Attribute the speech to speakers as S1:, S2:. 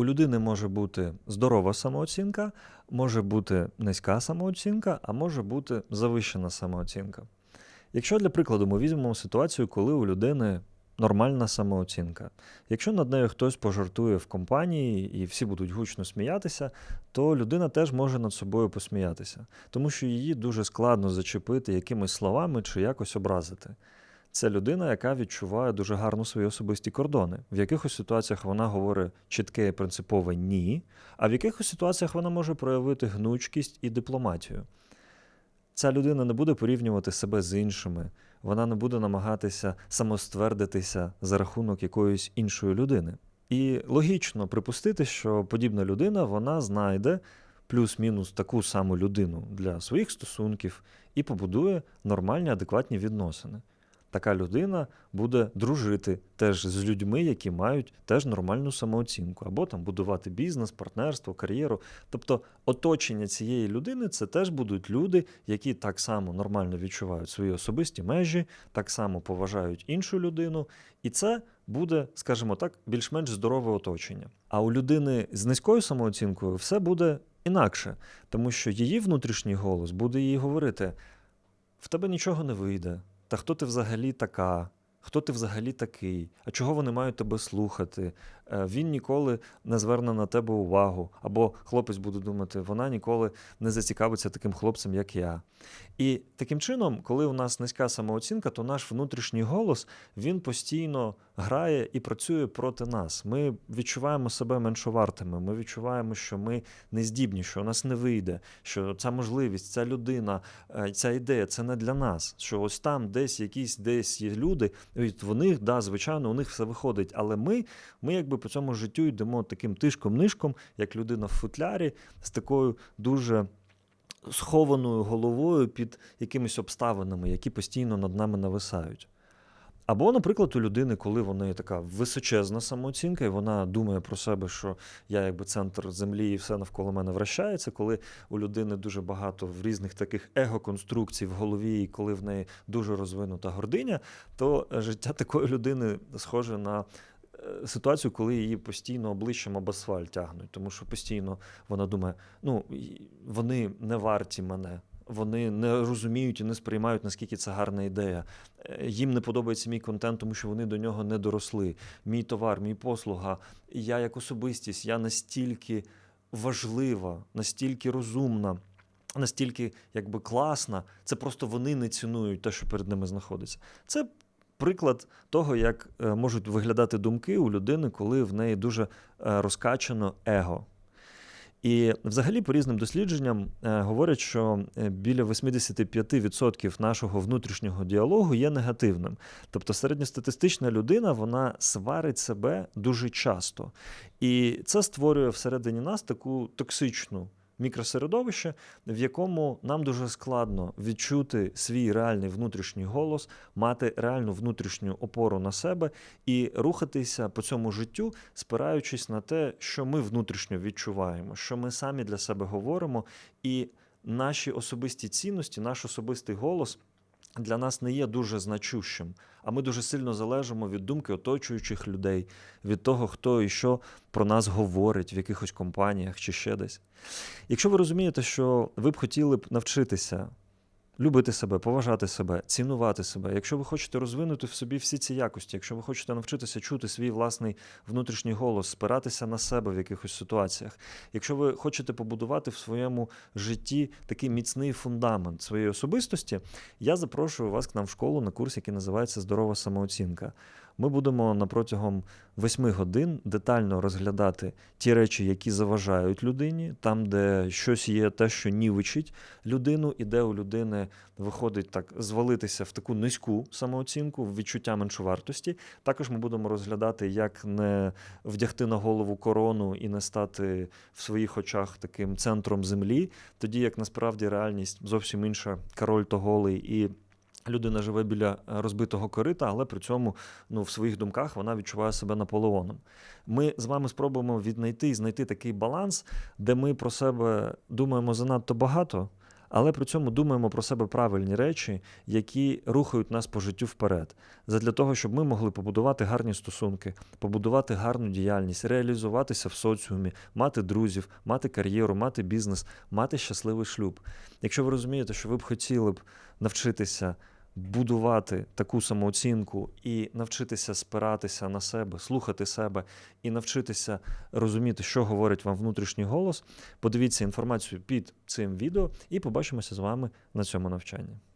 S1: у людини може бути здорова самооцінка, може бути низька самооцінка, а може бути завищена самооцінка. Якщо для прикладу ми візьмемо ситуацію, коли у людини нормальна самооцінка. Якщо над нею хтось пожартує в компанії і всі будуть гучно сміятися, то людина теж може над собою посміятися, тому що її дуже складно зачепити якимись словами чи якось образити. Це людина, яка відчуває дуже гарно свої особисті кордони. В якихось ситуаціях вона говорить чітке і принципове ні, а в якихось ситуаціях вона може проявити гнучкість і дипломатію. Ця людина не буде порівнювати себе з іншими, вона не буде намагатися самоствердитися за рахунок якоїсь іншої людини. І логічно припустити, що подібна людина вона знайде плюс-мінус таку саму людину для своїх стосунків і побудує нормальні, адекватні відносини така людина буде дружити теж з людьми, які мають теж нормальну самооцінку, або там будувати бізнес, партнерство, кар'єру. Тобто оточення цієї людини це теж будуть люди, які так само нормально відчувають свої особисті межі, так само поважають іншу людину, і це буде, скажімо так, більш-менш здорове оточення. А у людини з низькою самооцінкою все буде інакше, тому що її внутрішній голос буде їй говорити: в тебе нічого не вийде. Та хто ти взагалі така? Хто ти взагалі такий? А чого вони мають тебе слухати? Е, він ніколи не зверне на тебе увагу. Або хлопець буде думати, вона ніколи не зацікавиться таким хлопцем, як я. І таким чином, коли у нас низька самооцінка, то наш внутрішній голос він постійно грає і працює проти нас. Ми відчуваємо себе меншовартими. Ми відчуваємо, що ми не здібні, що у нас не вийде, що ця можливість, ця людина, е, ця ідея це не для нас. Що ось там десь якісь десь є люди, в них, да, звичайно, у них все виходить. Але ми, ми якби по цьому життю йдемо таким тишком-нишком, як людина в футлярі, з такою дуже схованою головою під якимись обставинами, які постійно над нами нависають. Або, наприклад, у людини, коли вона є така височезна самооцінка, і вона думає про себе, що я якби центр землі і все навколо мене вращається, коли у людини дуже багато в різних таких его-конструкцій в голові, і коли в неї дуже розвинута гординя, то життя такої людини схоже на ситуацію, коли її постійно обличчям об асфальт тягнуть, тому що постійно вона думає, ну вони не варті мене. Вони не розуміють і не сприймають, наскільки це гарна ідея. Е, їм не подобається мій контент, тому що вони до нього не доросли. Мій товар, мій послуга. Я як особистість, я настільки важлива, настільки розумна, настільки якби класна. Це просто вони не цінують те, що перед ними знаходиться. Це приклад того, як е, можуть виглядати думки у людини, коли в неї дуже е, розкачано его. І взагалі, по різним дослідженням е, говорять, що біля 85% нашого внутрішнього діалогу є негативним. Тобто середньостатистична людина вона сварить себе дуже часто. І це створює всередині нас таку токсичну мікросередовище, в якому нам дуже складно відчути свій реальний внутрішній голос, мати реальну внутрішню опору на себе і рухатися по цьому життю, спираючись на те, що ми внутрішньо відчуваємо, що ми самі для себе говоримо, і наші особисті цінності, наш особистий голос для нас не є дуже значущим, а ми дуже сильно залежимо від думки оточуючих людей, від того, хто і що про нас говорить в якихось компаніях чи ще десь. Якщо ви розумієте, що ви б хотіли б навчитися любити себе, поважати себе, цінувати себе. Якщо ви хочете розвинути в собі всі ці якості, якщо ви хочете навчитися чути свій власний внутрішній голос, спиратися на себе в якихось ситуаціях, якщо ви хочете побудувати в своєму житті такий міцний фундамент своєї особистості, я запрошую вас к нам в школу на курс, який називається Здорова самооцінка. Ми будемо на протягом восьми годин детально розглядати ті речі, які заважають людині, там, де щось є, те, що нівичить людину, і де у людини виходить так звалитися в таку низьку самооцінку, в відчуття меншовартості. Також ми будемо розглядати, як не вдягти на голову корону і не стати в своїх очах таким центром землі, тоді як насправді реальність зовсім інша, король то голий і. Людина живе біля е, розбитого корита, але при цьому ну, в своїх думках вона відчуває себе Наполеоном. Ми з вами спробуємо віднайти і знайти такий баланс, де ми про себе думаємо занадто багато, але при цьому думаємо про себе правильні речі, які рухають нас по життю вперед, задля того, щоб ми могли побудувати гарні стосунки, побудувати гарну діяльність, реалізуватися в соціумі, мати друзів, мати кар'єру, мати бізнес, мати щасливий шлюб. Якщо ви розумієте, що ви б хотіли б навчитися будувати таку самооцінку і навчитися спиратися на себе, слухати себе і навчитися розуміти, що говорить вам внутрішній голос, подивіться інформацію під цим відео і побачимося з вами на цьому навчанні.